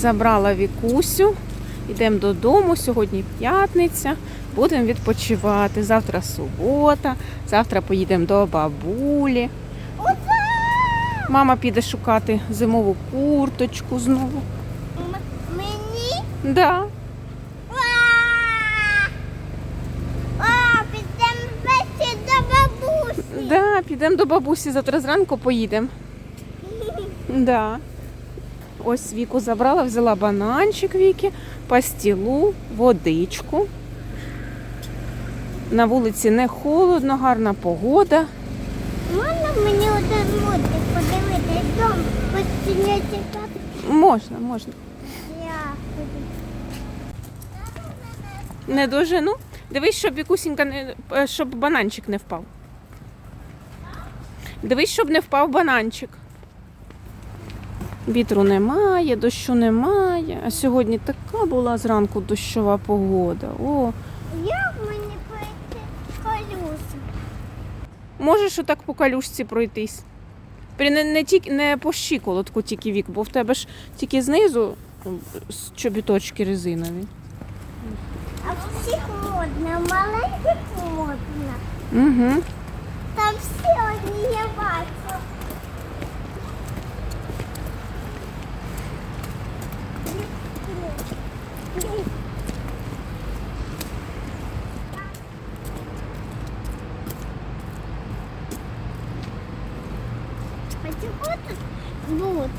Забрала Вікусю. Йдемо додому. Сьогодні п'ятниця. Будемо відпочивати. Завтра субота. Завтра поїдемо до бабулі. Мама піде шукати зимову курточку знову. Мені? Да. Да, підемо до бабусі, завтра зранку поїдемо. Да. Ось Віку забрала, взяла бананчик Віки, пастілу, водичку. На вулиці не холодно, гарна погода. Можна мені один мультик подивитись дом постійняти так? Можна, можна. Не дожену. Дивись, щоб Вікусінька не е, щоб бананчик не впав. Дивись, щоб не впав бананчик. Вітру немає, дощу немає. А сьогодні така була зранку дощова погода. О, Як мені пройти колюса? можеш отак по калюшці пройтись. Не, не, тільки, не по щиколотку тільки вік, бо в тебе ж тільки знизу чобіточки резинові. А всі холодно, маленькі холодно. Угу. Там всі одні я бачу. А чого тут бут?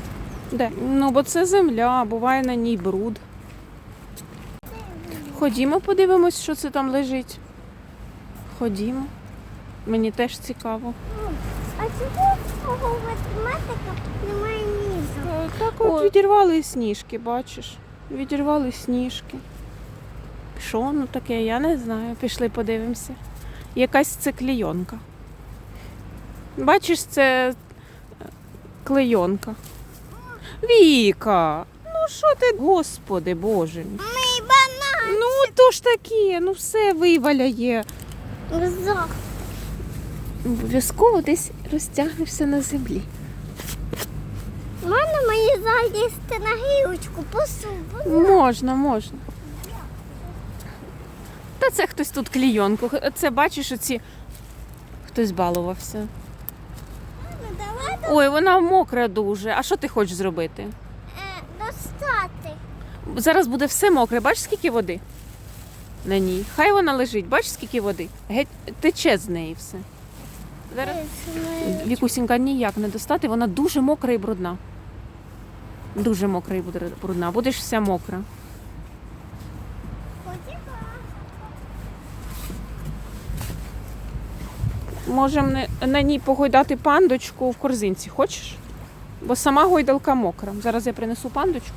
Де? Ну, бо це земля, буває на ній бруд. Ходімо, подивимось, що це там лежить. Ходімо. Мені теж цікаво. А чого в цього математика немає нізу? Так от відірвали сніжки, бачиш? Відірвали сніжки. Що ну таке, я не знаю. Пішли подивимося. Якась це клейонка. Бачиш, це е, клейонка. Віка! Ну що ти, господи Боже мій. Мій банан! Ну то ж таке, ну все виваляє. Обов'язково десь розтягнешся на землі. Можна мені залізти на гілочку посуду? Можна, можна. Та це хтось тут клійонку. Це бачиш, оці хтось балувався. Ой, вона мокра дуже. А що ти хочеш зробити? е, достати. Зараз буде все мокре. Бачиш, скільки води? На ній. Хай вона лежить, бачиш, скільки води? Геть тече з неї все. Зараз Е, Вікусінька ніяк не достати, вона дуже мокра і брудна. Дуже мокра і брудна. Будеш вся мокра. Можемо на ній погойдати пандочку в корзинці. Хочеш? Бо сама гойдалка мокра. Зараз я принесу пандочку.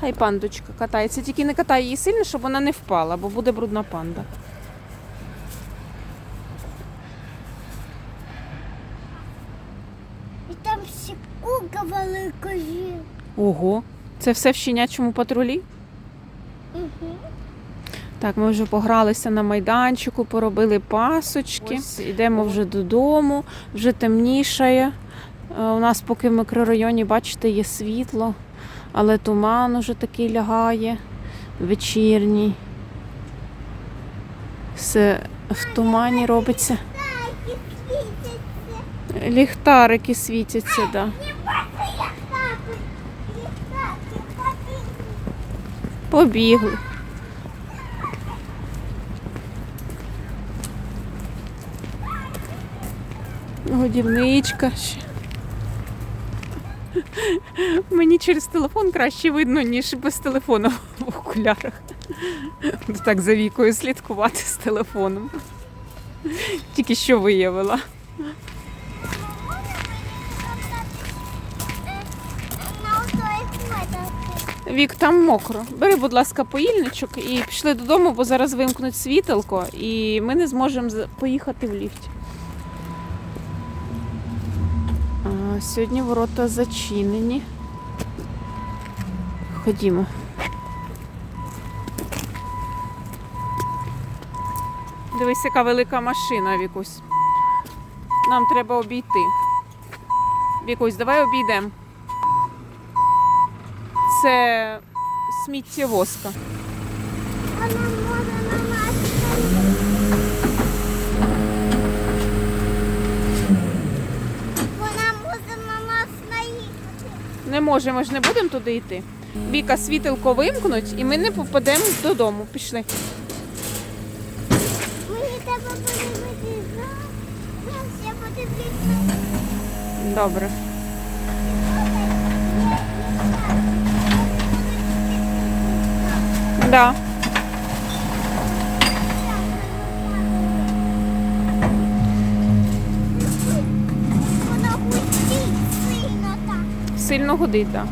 Хай пандочка катається. Тільки не катай її сильно, щоб вона не впала, бо буде брудна панда. І там ще кука велика є. Ого, це все в щенячому патрулі? Угу. Так, ми вже погралися на майданчику, поробили пасочки. Ось, йдемо вже додому, вже темнішає. Е, У нас поки в мікрорайоні, бачите, є світло, але туман уже такий лягає вечірній. Все в тумані робиться. Ліхтарики світяться, да. Так. Побіг. Побігли. Годівничка ще. Мені через телефон краще видно, ніж без телефону в окулярах. Так за вікою слідкувати з телефоном. Тільки що виявила. Вік, там мокро. Бери, будь ласка, поїльничок і пішли додому, бо зараз вимкнуть світилко, і ми не зможемо поїхати в ліфті. Сьогодні ворота зачинені. Ходімо. Дивись, яка велика машина, Вікусь. Нам треба обійти. Вікусь, давай обійдемо. це сміттєвозка. Вона може на нас. Вона може на нас наїхати. Не можемо ж не будемо туди йти. Віка, світилко вимкнуть, і ми не попадемо додому. Пішли. Мені треба подивитися. Я подивлюся. Добре. Да. Сильно гудить, так.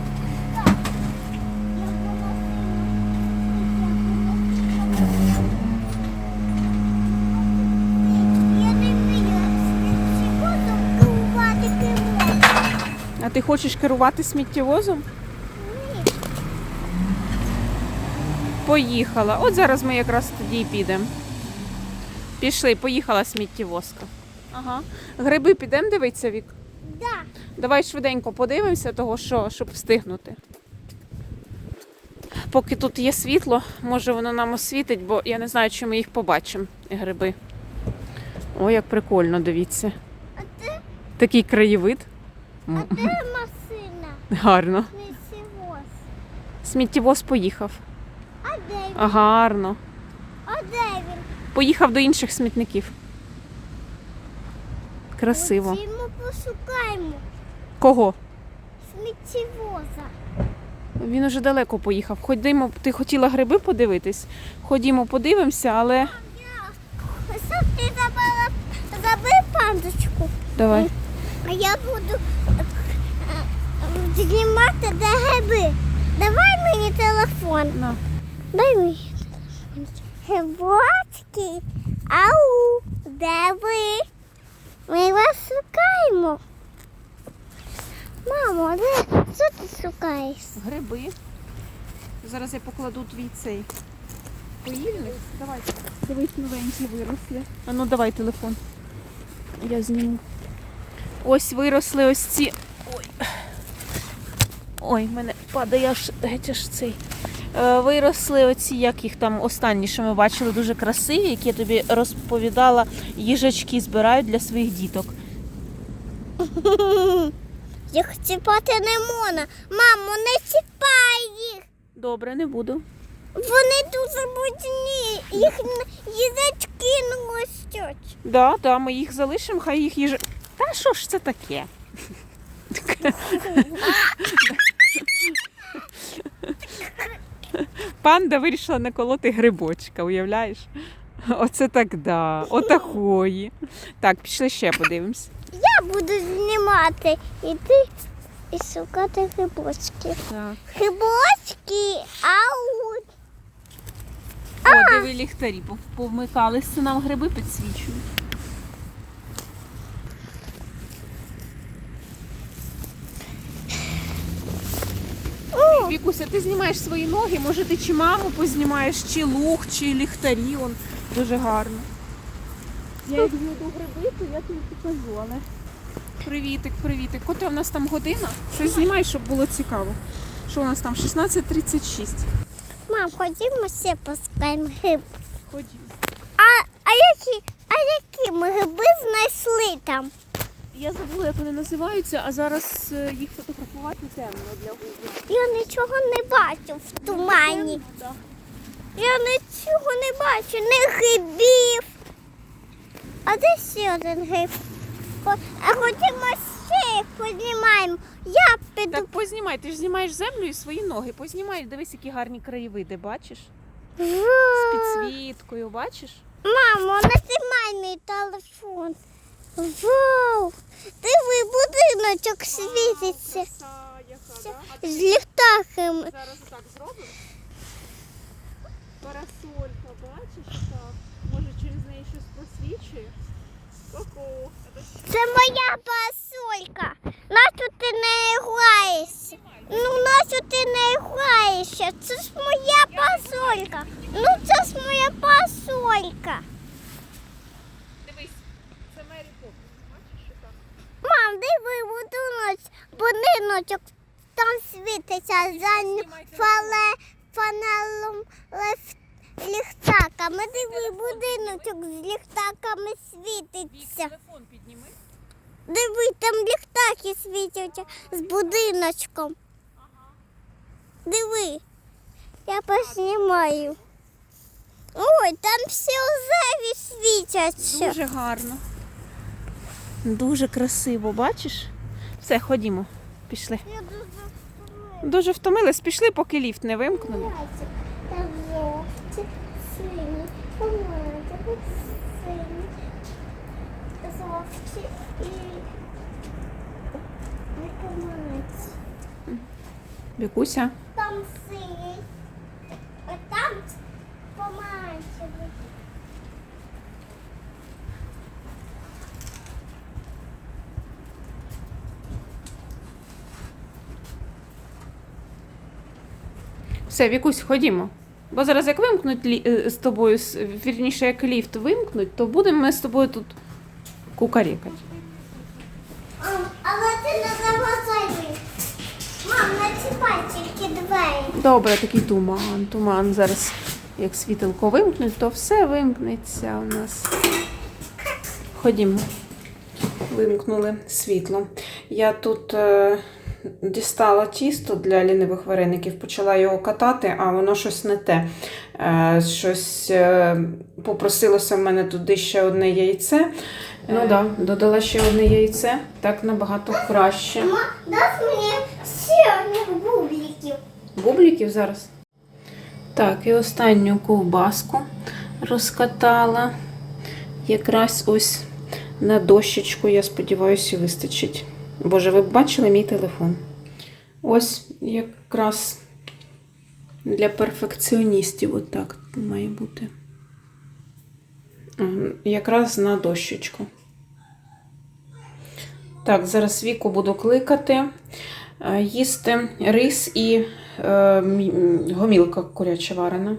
А ти хочеш керувати сміттєвозом? Ні. Поїхала. От зараз ми якраз тоді і підемо. Пішли, поїхала сміттєвозка. Ага. Гриби підемо дивитися, Вік. Да. Давай швиденько подивимося, того що, щоб встигнути. Поки тут є світло, може воно нам освітить, бо я не знаю, чи ми їх побачимо, гриби. О, як прикольно, дивіться. А де, Такий краєвид. а де машина? Гарно. Сміттєвоз. Сміттєвоз поїхав. А де він? Гарно. А де він? Поїхав до інших смітників. Красиво. Пошукаємо Кого? сміттєвоза. Він уже далеко поїхав. Ходімо, ти хотіла гриби подивитись? Ходімо, подивимося, але. Що ти забила? Забив пандочку. Давай. А я буду е, знімати де гриби. Давай мені телефон. На. Дай мені телефон. Грибочки. Ау, де ви? Ми вас шукаємо. Мамо, де? Що ти шукаєш? Гриби. Зараз я покладу твій цей поїльник. Давай. Дивись, новенькі виросли. А ну давай телефон. Я зніму. Ось виросли ось ці. Ой. Ой, в мене падає аж геть аж цей. Е, Виросли оці, як їх там останні, що ми бачили, дуже красиві, які я тобі розповідала, їжачки збирають для своїх діток. Їх чіпати не можна. Мамо, не чіпай їх. Добре, не буду. Вони дуже будні. Їх їжачки не ростуть. Да, да, ми їх залишимо, хай їх їжа. Та що ж це таке? Панда вирішила наколоти грибочка, уявляєш? Оце так да. Отакої. Так, пішли ще подивимось. Я буду знімати. Іти і шукати грибочки. Так. Грибочки, ау. О, диви ліхтарі пов- повмикалися, нам гриби підсвічують. О, Вікуся, ти знімаєш свої ноги, може ти чи маму познімаєш, чи луг, чи ліхтарі. Он дуже гарно. Я як знайду гриби, то я тобі покажу, але. Привітик, привітик. Котя, у нас там година. Щось знімай, щоб було цікаво. Що у нас там? 16.36. мам, ходімо ще пускаємо гриб. Ходімо. А, а, які, а які ми гриби знайшли там? Я забула, як вони називаються, а зараз е, їх фотографувати темно для гуглу. Я нічого не бачу в тумані. Я нічого не бачу, не грибів. А де ще один гриб? А ходімо ще їх познімаємо. Я піду. Так познімай, ти ж знімаєш землю і свої ноги. Познімай, дивись, які гарні краєвиди, бачиш? З підсвіткою, бачиш? Мамо, не знімай мій телефон. Вау! Диви, будиночок світиться з ліхтахами. Зараз так зробимо. Парасолька, бачиш так? Може через неї щось просвічує? Ку-ку. Це моя пасолька. Нащо ти не граєшся? Ну, нащо ти не граєшся? Це ж моя пасолька. Ну, це ж моя пасолька. Дивись, це Мері Поппінс, бачиш, що так? Мам, диви, будиночок, будиночок там світиться за фале, фанелом ліхтаками. Диви, будиночок з ліхтаками світиться. телефон підніми. Диви, там ліхтаки світяться з будиночком. Диви, я поснімаю. Ой, там всі озеві світяться. Дуже гарно. Дуже красиво, бачиш? Все, ходімо. Пішли. Я дуже втомилась. Дуже пішли, поки ліфт не вимкнули. Там жовті, сині, помаранчеві, сині, жовті і виконавці. Вікуся. Там синій, а там помаранчевий. Все, Вікусь, ходімо. Бо зараз як вимкнуть лі... е, з тобою, вірніше, як ліфт вимкнуть, то будемо ми з тобою тут кукарікати. Але ти не заважай. Мам, не чіпай тільки двері. Добре, такий туман. Туман зараз, як світилко вимкнуть, то все вимкнеться у нас. Ходімо. Вимкнули світло. Я тут е, дістала тісто для лінивих вареників, почала його катати, а воно щось не те. Е, щось е, попросилося в мене туди ще одне яйце. Ну так, да, додала ще одне яйце, так набагато краще. Ма, дай мені ще одних бубликів. Бубліків зараз. Так, і останню ковбаску розкатала. Якраз ось на дощечку, я сподіваюся, вистачить. Боже, ви б бачили мій телефон? Ось якраз для перфекціоністів отак має бути. Якраз на дощечку. Так, зараз віку буду кликати е, їсти рис і е, гомілка куряча варена.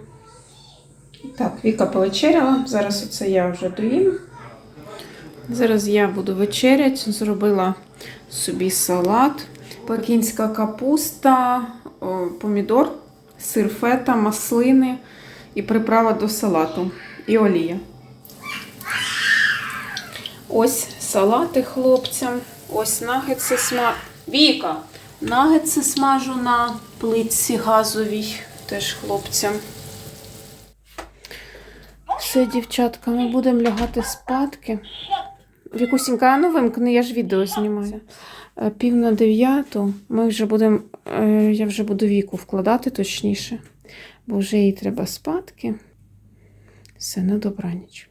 Так, Віка повечеряла. Зараз оце я вже доїм. Зараз я буду вечеряти. Зробила собі салат, пекінська капуста, помідор, сир фета, маслини і приправа до салату. І олія. Ось салати хлопцям. Ось нагетси сма... Віка! Нагетси смажу на плитці газовій теж хлопцям. Все, дівчатка, ми будемо лягати спадки. Вікусінька, а ну вимкни, я ж відео знімаю. Е, Пів на дев'яту. Ми вже будемо, е, я вже буду віку вкладати точніше, бо вже їй треба спадки. Все, на добраніч.